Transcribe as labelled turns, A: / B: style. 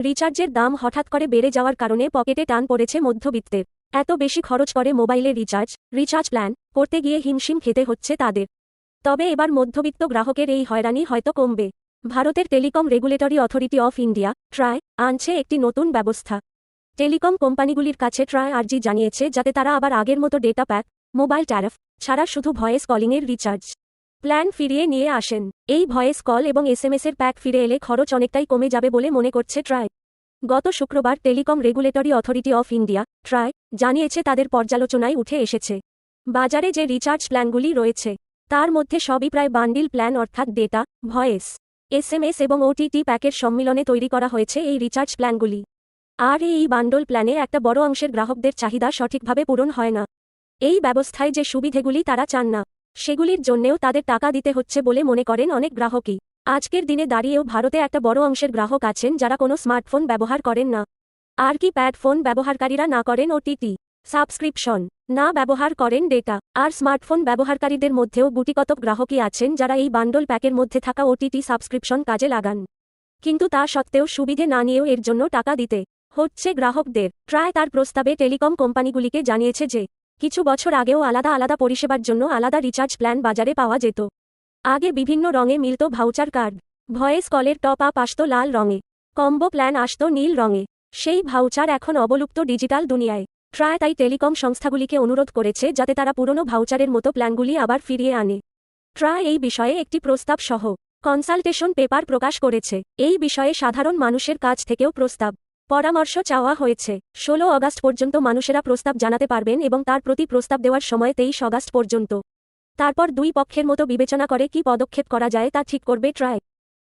A: রিচার্জের দাম হঠাৎ করে বেড়ে যাওয়ার কারণে পকেটে টান পড়েছে মধ্যবিত্তের এত বেশি খরচ করে মোবাইলে রিচার্জ রিচার্জ প্ল্যান করতে গিয়ে হিমশিম খেতে হচ্ছে তাদের। তবে এবার মধ্যবিত্ত গ্রাহকের এই হয়রানি হয়তো কমবে। ভারতের telecom regulatory authority of India, TRAI, আনছে একটি নতুন ব্যবস্থা। টেলিকম কোম্পানিগুলির কাছে ট্রাই আর্জি জানিয়েছে, যাতে তারা আবার আগের মতো ডেটা প্যাক, মোবাইল ট্যারিফ ছাড়া শুধু ভয়েস কলিংয়ের রিচার্জ। প্ল্যান ফিরিয়ে নিয়ে আসেন। এই ভয়েস কল এবং এসএমএস এর প্যাক ফিরে এলে খরচ অনেকটাই কমে যাবে বলে মনে করছে ট্রাই। গত শুক্রবার telecom regulatory authority of India, TRAI, জানিয়েছে তাদের পর্যালোচনায় উঠে এসেছে। বাজারে যে রিচার্জ প্ল্যানগুলি রয়েছে, তার মধ্যে সবই প্রায় বান্ডিল প্ল্যান অর্থাৎ ডেটা, ভয়েস, এসএমএস এবং ওটিটি প্যাকের সম্মিলনে তৈরি করা হয়েছে এই রিচার্জ প্ল্যানগুলি। আর এই বান্ডল প্ল্যানে একটা বড় অংশের গ্রাহকদের চাহিদা সঠিকভাবে পূরণ হয় না। এই ব্যবস্থায় যে সুবিধেগুলি তারা চান না সেগুলির জন্যেও তাদের টাকা দিতে হচ্ছে বলে মনে করেন অনেক গ্রাহকই। আজকের দিনে দাঁড়িয়েও ভারতে একটা বড় অংশের গ্রাহক আছেন যারা কোনো স্মার্টফোন ব্যবহার করেন না। আর কি প্যাড ফোন ব্যবহারকারীরা না করেন ওটিটি সাবস্ক্রিপশন, না ব্যবহার করেন ডেটা। আর স্মার্টফোন ব্যবহারকারীদের মধ্যেও গুটিকতক গ্রাহকই আছেন যারা এই বান্ডল প্যাকের মধ্যে থাকা ওটিটি সাবস্ক্রিপশন কাজে লাগান। কিন্তু তা সত্ত্বেও সুবিধে না নিয়েও এর জন্য টাকা দিতে হচ্ছে গ্রাহকদের। ট্রায় তার প্রস্তাবে টেলিকম কোম্পানিগুলিকে জানিয়েছে যে কিছু বছর আগেও আলাদা আলাদা পরিষেবার জন্য আলাদা রিচার্জ প্ল্যান বাজারে পাওয়া যেত। আগে বিভিন্ন রঙে মিলত ভাউচার কার্ড, ভয়েস কলের টপ আপ আসত লাল রঙে, কম্বো প্ল্যান আসত নীল রঙে। সেই ভাউচার এখন অবলুপ্ত ডিজিটাল দুনিয়ায়। ট্রায় তাই টেলিকম সংস্থাগুলিকে অনুরোধ করেছে যাতে তারা পুরনো ভাউচারের মতো প্ল্যানগুলি আবার ফিরিয়ে আনে। ট্রায় এই বিষয়ে একটি প্রস্তাব সহ কনসালটেশন পেপার প্রকাশ করেছে। এই বিষয়ে সাধারণ মানুষের কাছ থেকেও প্রস্তাব। পরামর্শ চাওয়া হয়েছে। ষোলো অগাস্ট পর্যন্ত মানুষেরা প্রস্তাব জানাতে পারবেন এবং তার প্রতি প্রস্তাব দেওয়ার সময় তেইশ অগাস্ট পর্যন্ত। তারপর দুই পক্ষের মতো বিবেচনা করে কি পদক্ষেপ করা যায় তা ঠিক করবে ট্রায়